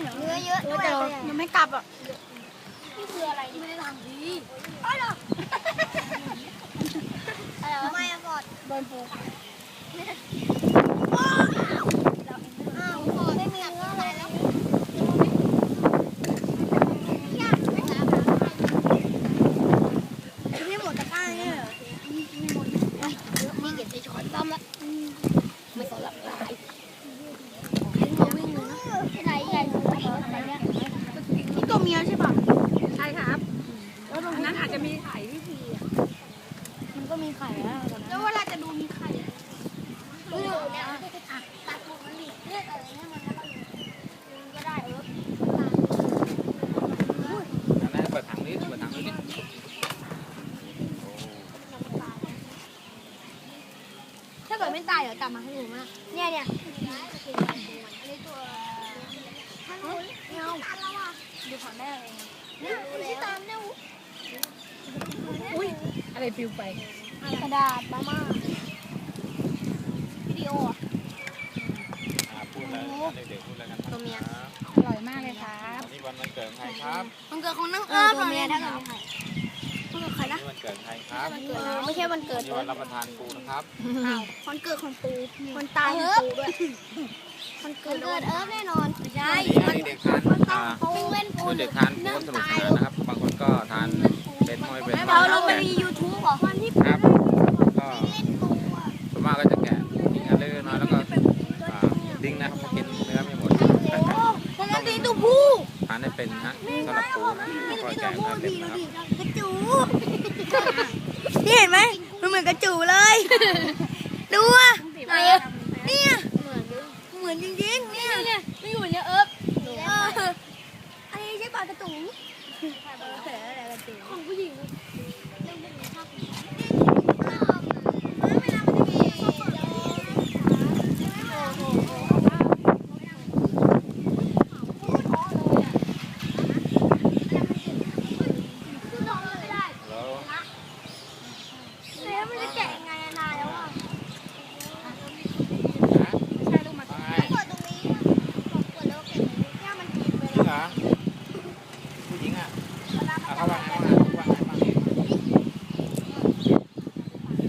เหรอเนื้อเยอะด้วยแต่เรามันไม่กลับอะนี่คืออะไรนี่ไม่ได้ทำดีอ๋อเหรอทำไมอะกอดโดนปู อ้าวกอดไม่มีเนื้ออะไรแล้วยากไหมครับ ไม่หมดตะกร้าเนี่ยเหรอ มีเก็บใส่ช้อนต้อมละไม่สลับลายวิ่งมาวิ่งเลยนะไหนใหญ่ไหนเนี่ย นี่ตัวเมียใช่ป่ะ ใช่ครับแล้วตรงนั้นอาจจะมีไข่วิธีอะ มันก็มี ไข่แล้วตอนนั้นแล้วเวลาจะดูมีไข่อะดูเนี่ยอะตัดผมมันดิเลือดอะไรเนี่ยมันแล้วก็ดึงก็ได้เอออันนั้นเปิดถังนี้เปิดถังนี้ถ้าเกิดไม่ตายเดี๋ยวกลับมาให้หนูมาเนี่ยเนี่ยอันนี้ตัวเงาแล้วอะดูผ่านแม่เองเนี่ยที่ตามเนี่ยอุ้ยอะไรปลิวไป กระดาษมาม่าวิดีโออะอ่าพูดเลยเด็กๆพูดอะไรกันบ้างตัวเมียครับอร่อยมากเลยครับวันนี้วันวันเกิดของใครครับมันเกิดของน้องเอิร์ธตัวเมียถ้าเกิดใครมันเกิดใครวันนะนี้วันเกิดใครครับไม่ใช่วันเกิวัดนนี้วันรับประทานปูนะครับวันเกิดของปูวันตายของปูด้วยมันเกิดเอิร์ธแน่นอนใช่วันนี้เด็กๆทานอ่าเขาเล่นปูเมื่อเด็กทานปูก็สนุกสนานนะครับ คนนั้นตีตัวผู้ทานได้เป็นนะฮะสำหรับปูนะก็แกะทานเล็บนะครับกระจูนี่เห็นไหมมันเหมือนกระจูเลยดูอะไหนอะเนี่ยเหมือนเหมือนจริงๆเนี่ยเนี่ยไม่อยู่เนี่ยเอิร์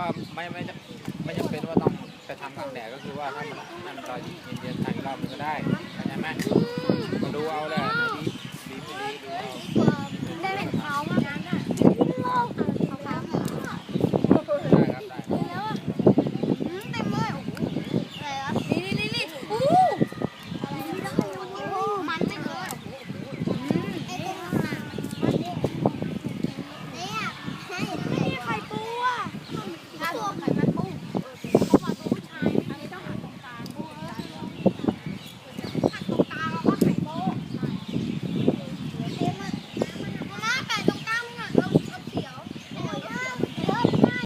ว่าไม่ไม่จำไม่จำเป็นว่าต้องไปทำกลางแดดก็คือว่าถ้ามันมันตอนเย็นๆทานรอบนึงก็ได้เข้าใจไหม